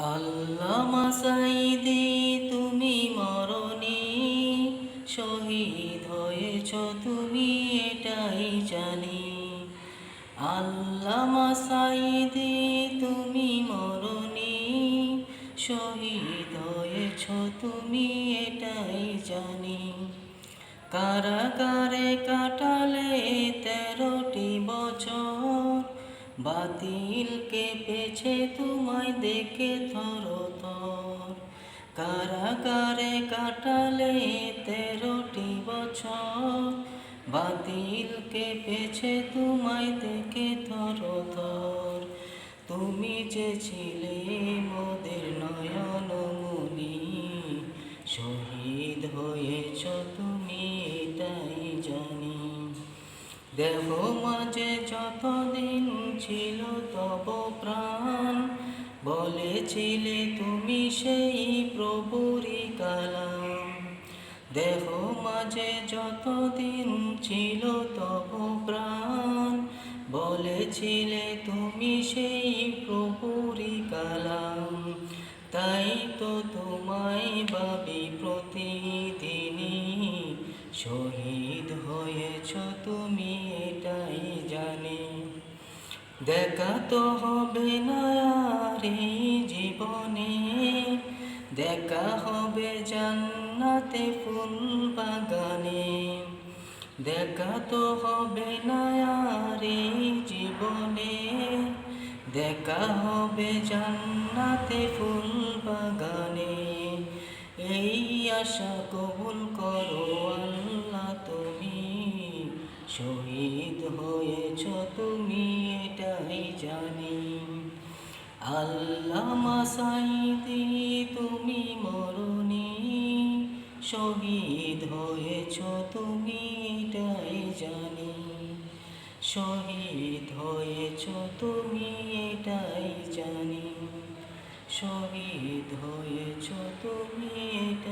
আল্লামা সাইদি তুমি মরণি শহীদ হয়েছ, তুমি এটাই জানি। আল্লামা সাইদি তুমি মরণি শহীদ হয়েছ, তুমি এটাই জানি। কারাগারে কাটালে বাতিল কেঁপেছে তোমায় দেখে থর থর কারাগারে কাটালে তেরোটি বছর। বাতিল কেঁপেছে তোমায় দেখে থর থর তুমি যে ছিলে মোদের নয়ন মনি, শহীদ হয়েছ তুমি এটাই জানি। দেহ মাঝে ছিল তব প্রাণ। বলেছিলে তুমি সেই প্রভুরি কালাম। দেহ মাঝে যতদিন ছিল তব প্রাণ। বলেছিলে তুমি সেই প্রভুরি কালাম। তাই তো তোমায় ভাবি প্রতিদিনই। শহীদ হয়েছ তুমি, এটাই জানি। দেখা তো হবে না জীবনে। দেখা হবে জান্নাতে ফুল বাগানে। দেখা তো হবে না জীবনে। দেখা হবে জান্নাতে ফুল বাগানে। এই আশা কবুল করো আল্লাহ, তুমি শহীদ হয়েছ তুমি। জানি। আল্লাহ মাসাইদি তুমি মরণি। শহীদ হয়েছ তুমি, এটাই জানি। শহীদ হয়েছ তুমি, এটাই জানি। শহীদ হয়েছ তুমি জানি